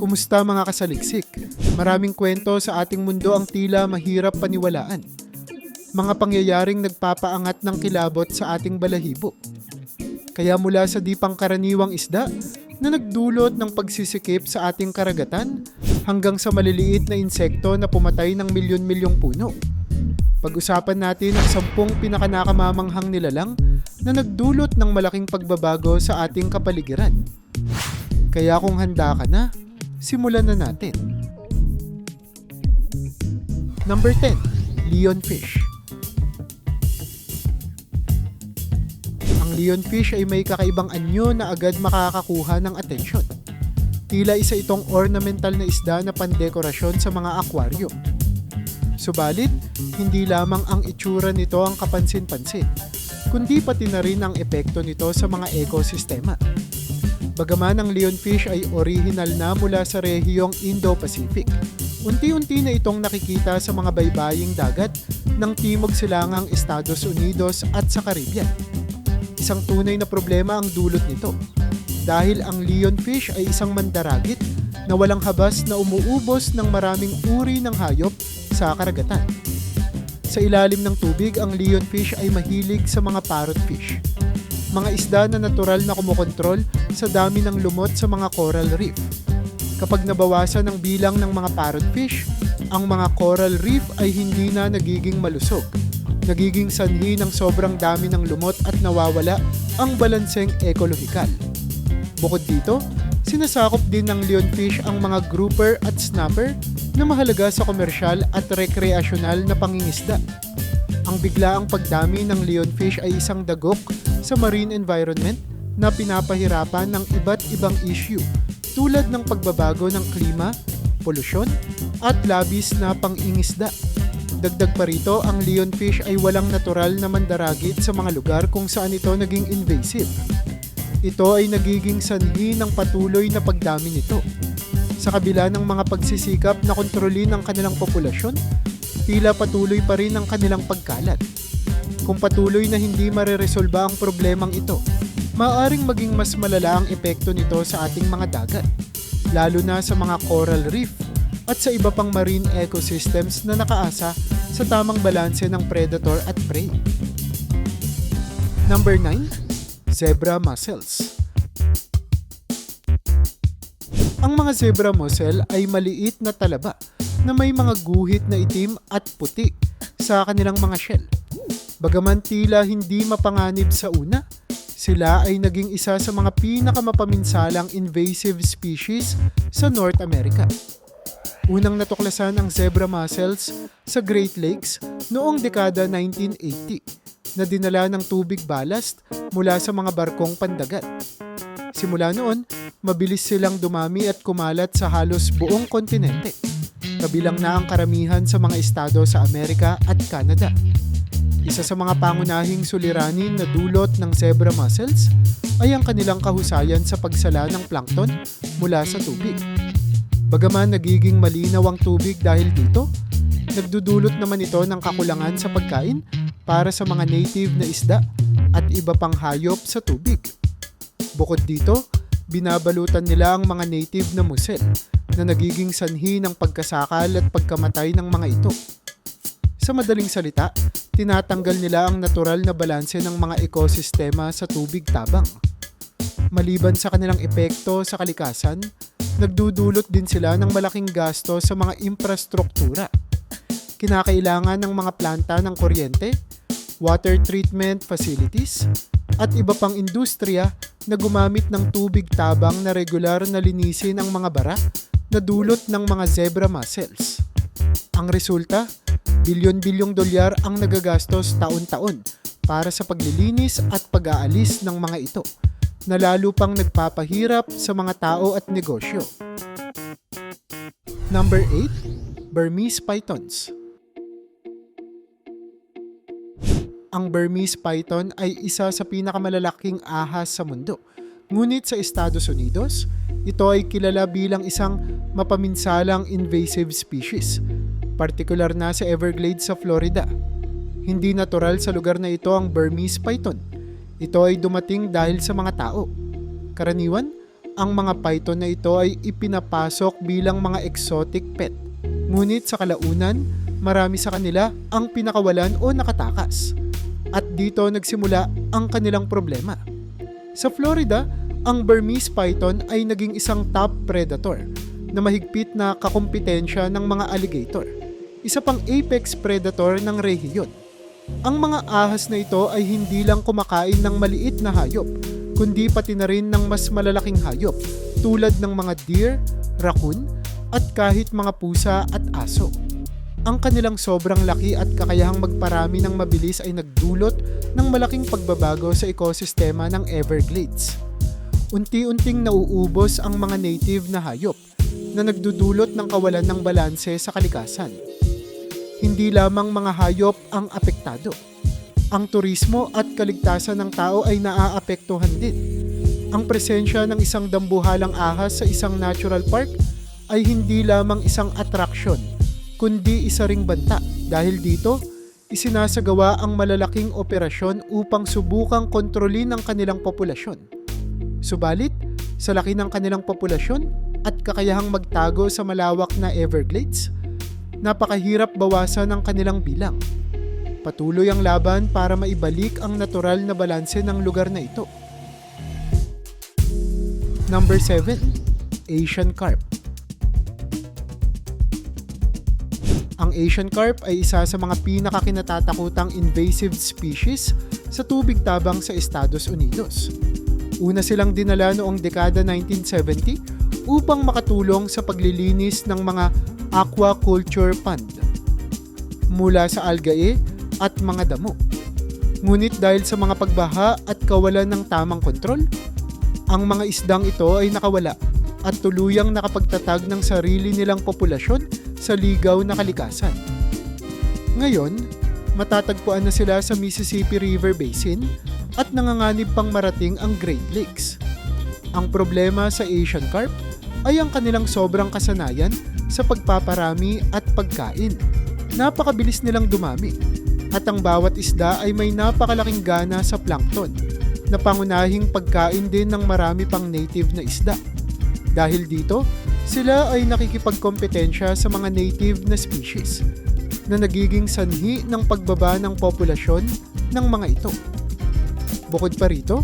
Kumusta mga kasaliksik? Maraming kwento sa ating mundo ang tila mahirap paniwalaan. Mga pangyayaring nagpapaangat ng kilabot sa ating balahibo. Kaya mula sa di pangkaraniwang isda na nagdulot ng pagsisikip sa ating karagatan hanggang sa maliliit na insekto na pumatay ng milyon-milyong puno. Pag-usapan natin ang sampung pinakanakamamanghang nilalang na nagdulot ng malaking pagbabago sa ating kapaligiran. Kaya kung handa ka na, simulan na natin. Number 10. Leonfish Ang leonfish ay may kakaibang anyo na agad makakakuha ng atensyon. Tila isa itong ornamental na isda na pandekorasyon sa mga akwaryo. Subalit, hindi lamang ang itsura nito ang kapansin-pansin, kundi pati na rin ang epekto nito sa mga ekosistema. Bagaman ang leonfish ay original na mula sa rehiyong Indo-Pacific, unti-unti na itong nakikita sa mga baybaying dagat ng Timog Silangang Estados Unidos at sa Caribbean. Isang tunay na problema ang dulot nito dahil ang leonfish ay isang mandaragit na walang habas na umuubos ng maraming uri ng hayop sa karagatan. Sa ilalim ng tubig, ang leonfish ay mahilig sa mga parrotfish. Mga isda na natural na kumukontrol sa dami ng lumot sa mga coral reef. Kapag nabawasan ang bilang ng mga parrotfish, ang mga coral reef ay hindi na nagiging malusog. Nagiging sanhi ng sobrang dami ng lumot at nawawala ang balanseng ekolohikal. Bukod dito, sinasakop din ng leonfish ang mga grouper at snapper na mahalaga sa komersyal at rekreasyonal na pangingisda. Ang biglaang pagdami ng leonfish ay isang dagok sa marine environment na pinapahirapan ng iba't ibang issue tulad ng pagbabago ng klima, polusyon, at labis na pangingisda. Dagdag pa rito, ang leonfish ay walang natural na mandaragit sa mga lugar kung saan ito naging invasive. Ito ay nagiging sanhi ng patuloy na pagdami nito. Sa kabila ng mga pagsisikap na kontrolin ang kanilang populasyon, tila patuloy pa rin ang kanilang pagkalat. Kung patuloy na hindi mareresolba ang problemang ito, maaaring maging mas malala ang epekto nito sa ating mga dagat, lalo na sa mga coral reef at sa iba pang marine ecosystems na nakaasa sa tamang balanse ng predator at prey. Number 9. Zebra mussels. Ang mga zebra mussel ay maliit na talaba na may mga guhit na itim at puti sa kanilang mga shell. Bagaman tila hindi mapanganib sa una, sila ay naging isa sa mga pinakamapaminsalang invasive species sa North America. Unang natuklasan ang zebra mussels sa Great Lakes noong dekada 1980 na dinala ng tubig ballast mula sa mga barkong pandagat. Simula noon, mabilis silang dumami at kumalat sa halos buong kontinente. Kabilang na ang karamihan sa mga estado sa Amerika at Canada. Isa sa mga pangunahing suliranin na dulot ng zebra mussels ay ang kanilang kahusayan sa pagsala ng plankton mula sa tubig. Bagaman nagiging malinaw ang tubig dahil dito, nagdudulot naman ito ng kakulangan sa pagkain para sa mga native na isda at iba pang hayop sa tubig. Bukod dito, binabalutan nila ang mga native na musel na nagiging sanhi ng pagkasakal at pagkamatay ng mga ito. Sa madaling salita, tinatanggal nila ang natural na balanse ng mga ekosistema sa tubig tabang. Maliban sa kanilang epekto sa kalikasan, nagdudulot din sila ng malaking gasto sa mga infrastruktura. Kinakailangan ng mga planta ng kuryente, water treatment facilities, at iba pang industriya na gumamit ng tubig tabang na regular na linisin ang mga bara na dulot ng mga zebra mussels. Ang resulta, bilyon-bilyong dolyar ang nagagastos taon-taon para sa paglilinis at pag-aalis ng mga ito na lalo pang nagpapahirap sa mga tao at negosyo. Number 8. Burmese Pythons Ang Burmese python ay isa sa pinakamalalaking ahas sa mundo. Ngunit sa Estados Unidos, ito ay kilala bilang isang mapaminsalang invasive species, partikular na sa Everglades sa Florida. Hindi natural sa lugar na ito ang Burmese python. Ito ay dumating dahil sa mga tao. Karaniwan, ang mga python na ito ay ipinapasok bilang mga exotic pet. Ngunit sa kalaunan, marami sa kanila ang pinakawalan o nakatakas. At dito nagsimula ang kanilang problema. Sa Florida, ang Burmese python ay naging isang top predator na mahigpit na kakumpetensya ng mga alligator. Isa pang apex predator ng rehiyon. Ang mga ahas na ito ay hindi lang kumakain ng maliit na hayop, kundi pati na rin ng mas malalaking hayop tulad ng mga deer, raccoon, at kahit mga pusa at aso. Ang kanilang sobrang laki at kakayahang magparami ng mabilis ay nagdulot ng malaking pagbabago sa ekosistema ng Everglades. Unti-unting nauubos ang mga native na hayop na nagdudulot ng kawalan ng balanse sa kalikasan. Hindi lamang mga hayop ang apektado. Ang turismo at kaligtasan ng tao ay naaapektuhan din. Ang presensya ng isang dambuhalang ahas sa isang natural park ay hindi lamang isang atraksyon, kundi isa ring banta. Dahil dito, isinasagawa ang malalaking operasyon upang subukang kontrolin ang kanilang populasyon. Subalit, sa laki ng kanilang populasyon at kakayahang magtago sa malawak na Everglades, napakahirap bawasan ang kanilang bilang. Patuloy ang laban para maibalik ang natural na balanse ng lugar na ito. Number 7. Asian Carp Ang Asian carp ay isa sa mga pinakakinatatakutang invasive species sa tubig tabang sa Estados Unidos. Una silang dinala noong dekada 1970 upang makatulong sa paglilinis ng mga aquaculture pond mula sa algae at mga damo. Ngunit dahil sa mga pagbaha at kawalan ng tamang kontrol, ang mga isdang ito ay nakawala at tuluyang nakapagtatag ng sarili nilang populasyon sa ligaw na kalikasan. Ngayon, matatagpuan na sila sa Mississippi River Basin at nanganganib pang marating ang Great Lakes. Ang problema sa Asian carp ay ang kanilang sobrang kasanayan sa pagpaparami at pagkain. Napakabilis nilang dumami at ang bawat isda ay may napakalaking gana sa plankton na pangunahing pagkain din ng marami pang native na isda. Dahil dito, sila ay nakikipagkompetensya sa mga native na species na nagiging sanhi ng pagbaba ng populasyon ng mga ito. Bukod pa rito,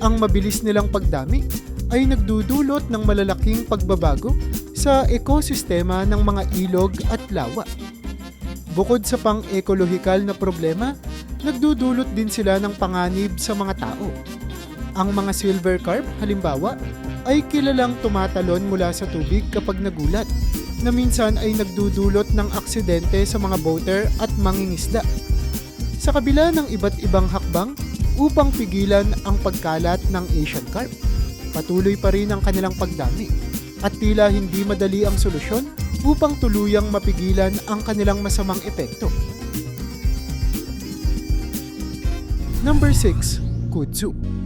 ang mabilis nilang pagdami ay nagdudulot ng malalaking pagbabago sa ekosistema ng mga ilog at lawa. Bukod sa pang-ekolohikal na problema, nagdudulot din sila ng panganib sa mga tao. Ang mga silver carp, halimbawa, ay kilalang tumatalon mula sa tubig kapag nagulat, na minsan ay nagdudulot ng aksidente sa mga boater at mangingisda. Sa kabila ng iba't ibang hakbang upang pigilan ang pagkalat ng Asian carp, patuloy pa rin ang kanilang pagdami at tila hindi madali ang solusyon upang tuluyang mapigilan ang kanilang masamang epekto. Number 6. Kudzu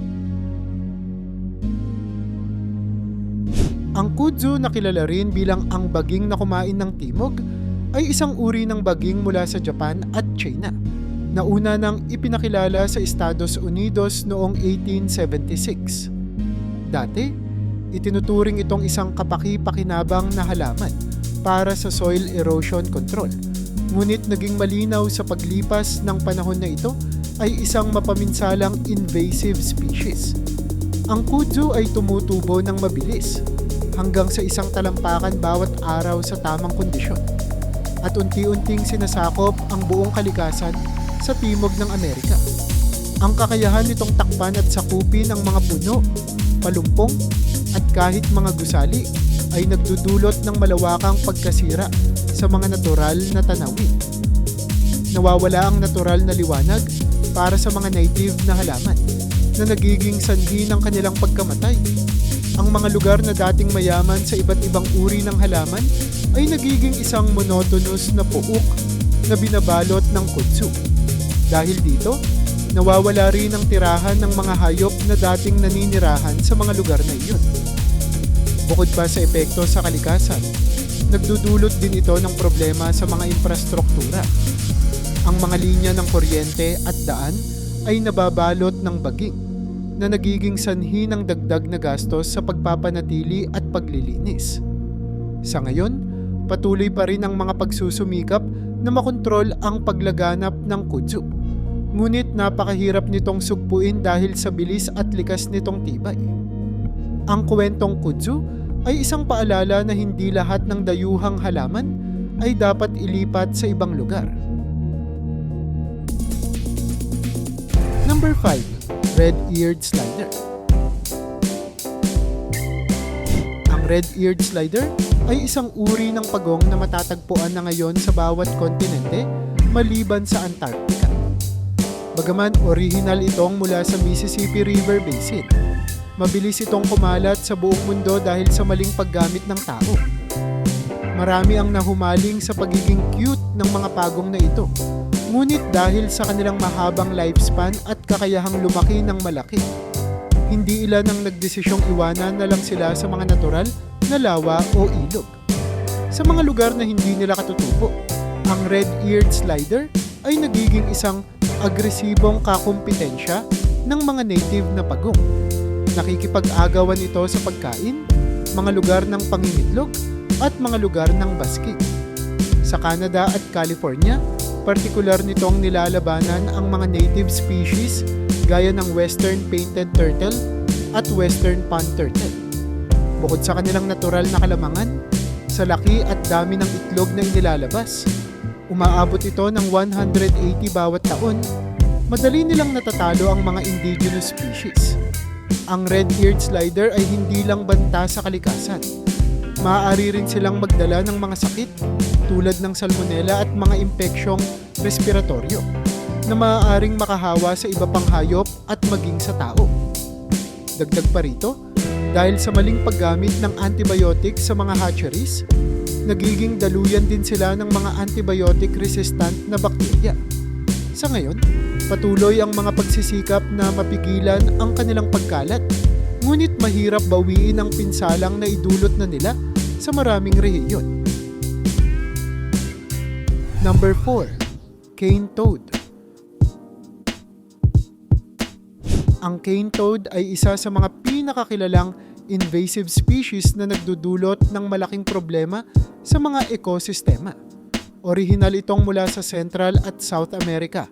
Ang kudzu na kilala rin bilang ang baging na kumain ng timog ay isang uri ng baging mula sa Japan at China na una nang ipinakilala sa Estados Unidos noong 1876. Dati, itinuturing itong isang kapaki-pakinabang na halaman para sa soil erosion control. Ngunit naging malinaw sa paglipas ng panahon na ito ay isang mapaminsalang invasive species. Ang kudzu ay tumutubo ng mabilis hanggang sa isang talampakan bawat araw sa tamang kondisyon. At unti-unting sinasakop ang buong kalikasan sa timog ng Amerika. Ang kakayahan nitong takpan at sakupin ang mga puno, palumpong, at kahit mga gusali ay nagdudulot ng malawakang pagkasira sa mga natural na tanawin. Nawawala ang natural na liwanag para sa mga native na halaman na nagiging sanhi ng kanilang pagkamatay ang mga lugar na dating mayaman sa iba't ibang uri ng halaman ay nagiging isang monotonous na puok na binabalot ng kutsu. Dahil dito, nawawala rin ang tirahan ng mga hayop na dating naninirahan sa mga lugar na iyon. Bukod pa sa epekto sa kalikasan, nagdudulot din ito ng problema sa mga infrastruktura. Ang mga linya ng kuryente at daan ay nababalot ng baging na nagiging sanhi ng dagdag na gastos sa pagpapanatili at paglilinis. Sa ngayon, patuloy pa rin ang mga pagsusumikap na makontrol ang paglaganap ng kudzu. Ngunit napakahirap nitong sugpuin dahil sa bilis at likas nitong tibay. Ang kwentong kudzu ay isang paalala na hindi lahat ng dayuhang halaman ay dapat ilipat sa ibang lugar. Number 5. Red-eared slider. Ang red-eared slider ay isang uri ng pagong na matatagpuan na ngayon sa bawat kontinente maliban sa Antarctica. Bagaman original itong mula sa Mississippi River Basin, mabilis itong kumalat sa buong mundo dahil sa maling paggamit ng tao. Marami ang nahumaling sa pagiging cute ng mga pagong na ito. Ngunit dahil sa kanilang mahabang lifespan at kakayahang lumaki ng malaki, hindi ilan ang nagdesisyong iwanan na lang sila sa mga natural na lawa o ilog. Sa mga lugar na hindi nila katutubo, ang red-eared slider ay nagiging isang agresibong kakumpetensya ng mga native na pagong. Nakikipag-agawan ito sa pagkain, mga lugar ng pangingitlog, at mga lugar ng basking. Sa Canada at California, partikular nitong nilalabanan ang mga native species gaya ng western painted turtle at western pond turtle. Bukod sa kanilang natural na kalamangan, sa laki at dami ng itlog na inilalabas, umaabot ito ng 180 bawat taon, madali nilang natatalo ang mga indigenous species. Ang red-eared slider ay hindi lang banta sa kalikasan. Maaari rin silang magdala ng mga sakit tulad ng salmonella at mga impeksyong respiratoryo na maaaring makahawa sa iba pang hayop at maging sa tao. Dagdag pa rito, dahil sa maling paggamit ng antibiotic sa mga hatcheries, nagiging daluyan din sila ng mga antibiotic resistant na bakterya. Sa ngayon, patuloy ang mga pagsisikap na mapigilan ang kanilang pagkalat, ngunit mahirap bawiin ang pinsalang na idulot na nila sa maraming rehiyon. Number 4. Cane Toad Ang cane toad ay isa sa mga pinakakilalang invasive species na nagdudulot ng malaking problema sa mga ekosistema. Orihinal itong mula sa Central at South America,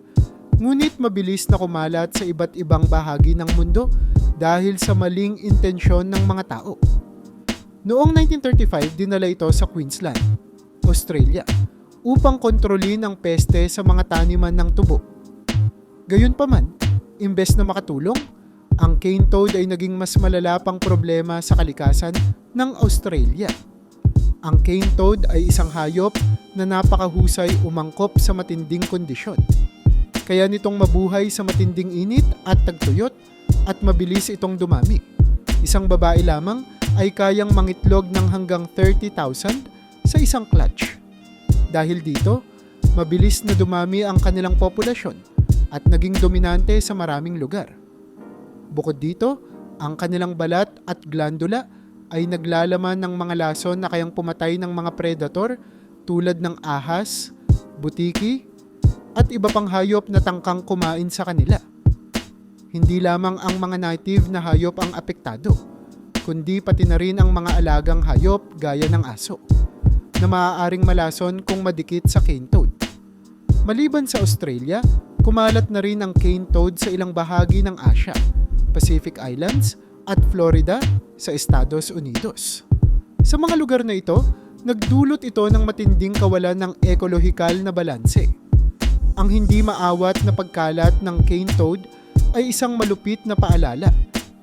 ngunit mabilis na kumalat sa iba't ibang bahagi ng mundo dahil sa maling intensyon ng mga tao. Noong 1935, dinala ito sa Queensland, Australia, upang kontrolin ang peste sa mga taniman ng tubo. Gayunpaman, imbes na makatulong, ang cane toad ay naging mas malala pang problema sa kalikasan ng Australia. Ang cane toad ay isang hayop na napakahusay umangkop sa matinding kondisyon. Kaya nitong mabuhay sa matinding init at tagtuyot at mabilis itong dumami. Isang babae lamang ay kayang mangitlog ng hanggang 30,000 sa isang clutch. Dahil dito, mabilis na dumami ang kanilang populasyon at naging dominante sa maraming lugar. Bukod dito, ang kanilang balat at glandula ay naglalaman ng mga lason na kayang pumatay ng mga predator tulad ng ahas, butiki, at iba pang hayop na tangkang kumain sa kanila. Hindi lamang ang mga native na hayop ang apektado, kundi pati na rin ang mga alagang hayop gaya ng aso, na maaaring malason kung madikit sa cane toad. Maliban sa Australia, kumalat na rin ang cane toad sa ilang bahagi ng Asia, Pacific Islands at Florida sa Estados Unidos. Sa mga lugar na ito, nagdulot ito ng matinding kawalan ng ekolohikal na balanse. Ang hindi maawat na pagkalat ng cane toad ay isang malupit na paalala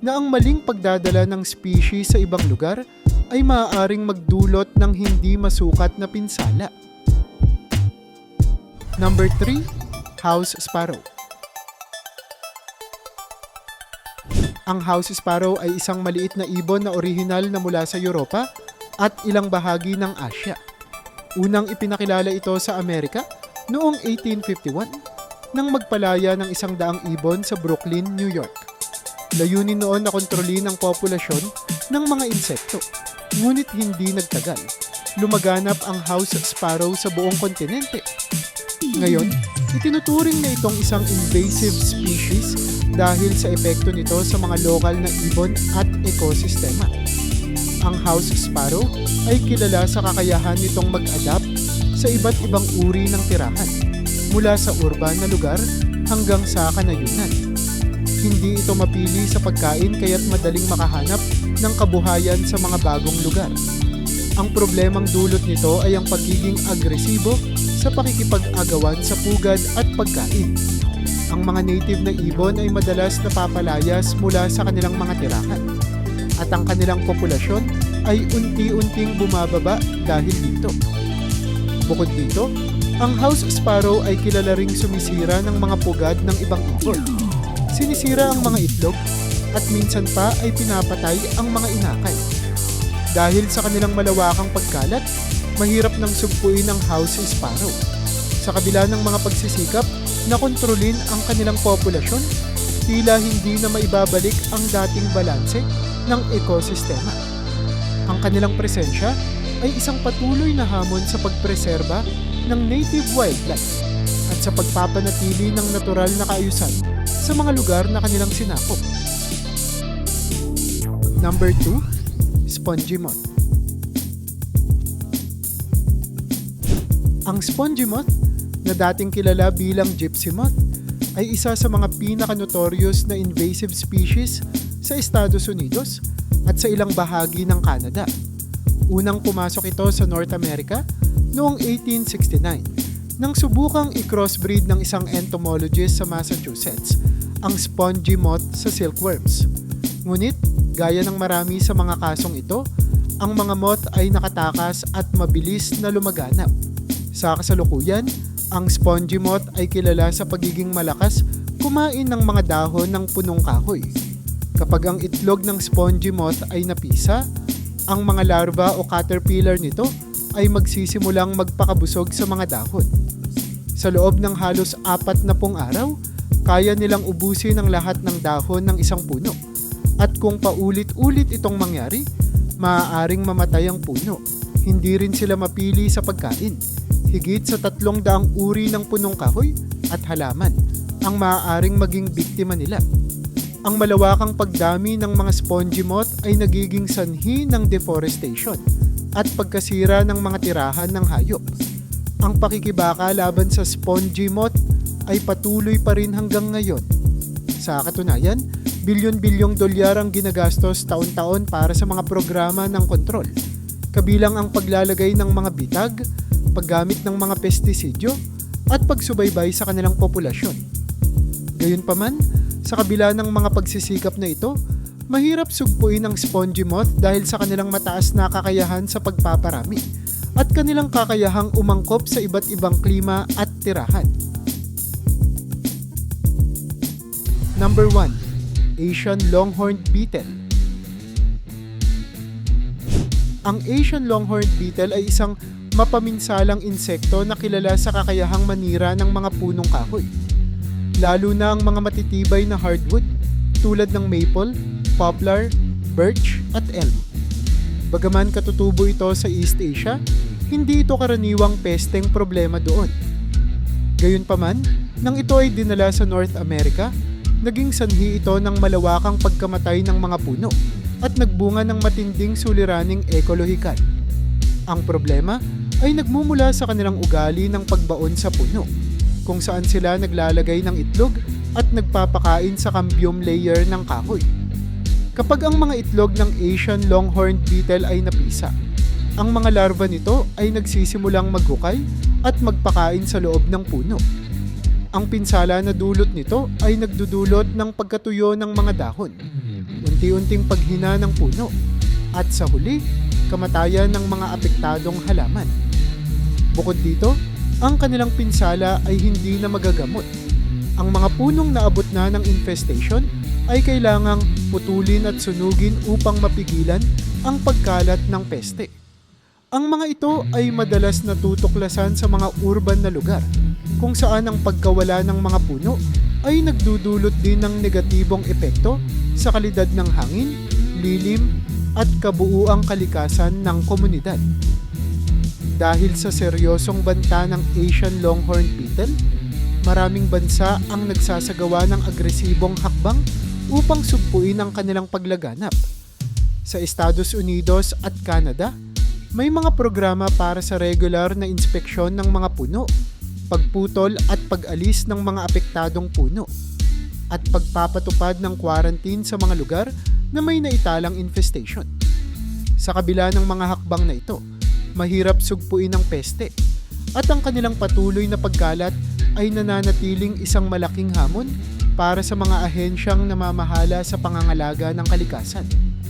na ang maling pagdadala ng species sa ibang lugar ay maaaring magdulot ng hindi masukat na pinsala. Number 3, House Sparrow. Ang house sparrow ay isang maliit na ibon na orihinal na mula sa Europa at ilang bahagi ng Asya. Unang ipinakilala ito sa Amerika noong 1851 nang magpalaya ng isang daang ibon sa Brooklyn, New York. Layunin noon na kontrolin ang populasyon ng mga insekto. Ngunit hindi nagtagal. Lumaganap ang house sparrow sa buong kontinente. Ngayon, itinuturing na itong isang invasive species dahil sa epekto nito sa mga lokal na ibon at ekosistema. Ang house sparrow ay kilala sa kakayahan nitong mag-adapt sa iba't ibang uri ng tirahan mula sa urban na lugar hanggang sa kanayunan. Hindi ito mapili sa pagkain kaya't madaling makahanap ng kabuhayan sa mga bagong lugar. Ang problemang dulot nito ay ang pagiging agresibo sa pakikipag-agawan sa pugad at pagkain. Ang mga native na ibon ay madalas napapalayas mula sa kanilang mga tirahan at ang kanilang populasyon ay unti-unting bumababa dahil dito. Bukod dito, ang house sparrow ay kilala ring sumisira ng mga pugad ng ibang ibon. Sinisira ang mga itlog at minsan pa ay pinapatay ang mga inakay. Dahil sa kanilang malawakang pagkalat, mahirap nang sugpuin ang house sparrow. Sa kabila ng mga pagsisikap na kontrolin ang kanilang populasyon, tila hindi na maibabalik ang dating balanse ng ekosistema. Ang kanilang presensya ay isang patuloy na hamon sa pagpreserba ng native wildlife at sa pagpapanatili ng natural na kaayusan sa mga lugar na kanilang sinakop. Number 2, Spongy Moth. Ang spongy moth, na dating kilala bilang gypsy moth, ay isa sa mga pinaka-notorious na invasive species sa Estados Unidos at sa ilang bahagi ng Canada. Unang pumasok ito sa North America noong 1869 nang subukang i-crossbreed ng isang entomologist sa Massachusetts ang spongy moth sa silkworms. Ngunit, gaya ng marami sa mga kasong ito, ang mga moth ay nakatakas at mabilis na lumaganap. Sa kasalukuyan, ang spongy moth ay kilala sa pagiging malakas kumain ng mga dahon ng punong kahoy. Kapag ang itlog ng spongy moth ay napisa, ang mga larva o caterpillar nito ay magsisimulang magpakabusog sa mga dahon. Sa loob ng halos apat na pong araw, kaya nilang ubusin ang lahat ng dahon ng isang puno. At kung paulit-ulit itong mangyari, maaaring mamatay ang puno. Hindi rin sila mapili sa pagkain. Higit sa tatlong daang uri ng punong kahoy at halaman ang maaaring maging biktima nila. Ang malawakang pagdami ng mga spongy moth ay nagiging sanhi ng deforestation at pagkasira ng mga tirahan ng hayop. Ang pakikibaka laban sa spongy moth ay patuloy pa rin hanggang ngayon. Sa katunayan, bilyon-bilyong dolyar ang ginagastos taon-taon para sa mga programa ng kontrol, kabilang ang paglalagay ng mga bitag, paggamit ng mga pestisidyo, at pagsubaybay sa kanilang populasyon. Gayunpaman, sa kabila ng mga pagsisikap na ito, mahirap sugpuin ang spongy moth dahil sa kanilang mataas na kakayahan sa pagpaparami at kanilang kakayahang umangkop sa iba't ibang klima at tirahan. Number 1. Asian Longhorned Beetle Ang Asian Longhorned Beetle ay isang mapaminsalang insekto na kilala sa kakayahang manira ng mga punong kahoy. Lalo na ang mga matitibay na hardwood tulad ng maple, poplar, birch at elm. Bagaman katutubo ito sa East Asia, hindi ito karaniwang pesteng problema doon. Gayunpaman, nang ito ay dinala sa North America, naging sanhi ito ng malawakang pagkamatay ng mga puno at nagbunga ng matinding suliraning ekolohikal. Ang problema ay nagmumula sa kanilang ugali ng pagbaon sa puno, kung saan sila naglalagay ng itlog at nagpapakain sa cambium layer ng kahoy. Kapag ang mga itlog ng Asian longhorned beetle ay napisa, ang mga larva nito ay nagsisimulang maghukay at magpakain sa loob ng puno. Ang pinsala na dulot nito ay nagdudulot ng pagkatuyo ng mga dahon, unti-unting paghina ng puno, at sa huli, kamatayan ng mga apektadong halaman. Bukod dito, ang kanilang pinsala ay hindi na magagamot. Ang mga punong naabot na ng infestation ay kailangang putulin at sunugin upang mapigilan ang pagkalat ng peste. Ang mga ito ay madalas natutuklasan sa mga urban na lugar kung saan ang pagkawala ng mga puno ay nagdudulot din ng negatibong epekto sa kalidad ng hangin, lilim, at kabuuang kalikasan ng komunidad. Dahil sa seryosong banta ng Asian Longhorn Beetle, maraming bansa ang nagsasagawa ng agresibong hakbang upang sugpuin ang kanilang paglaganap. Sa Estados Unidos at Canada, may mga programa para sa regular na inspeksyon ng mga puno, pagputol at pag-alis ng mga apektadong puno, at pagpapatupad ng quarantine sa mga lugar na may naitalang infestation. Sa kabila ng mga hakbang na ito, mahirap sugpuin ang peste at ang kanilang patuloy na pagkalat ay nananatiling isang malaking hamon para sa mga ahensyang namamahala sa pangangalaga ng kalikasan.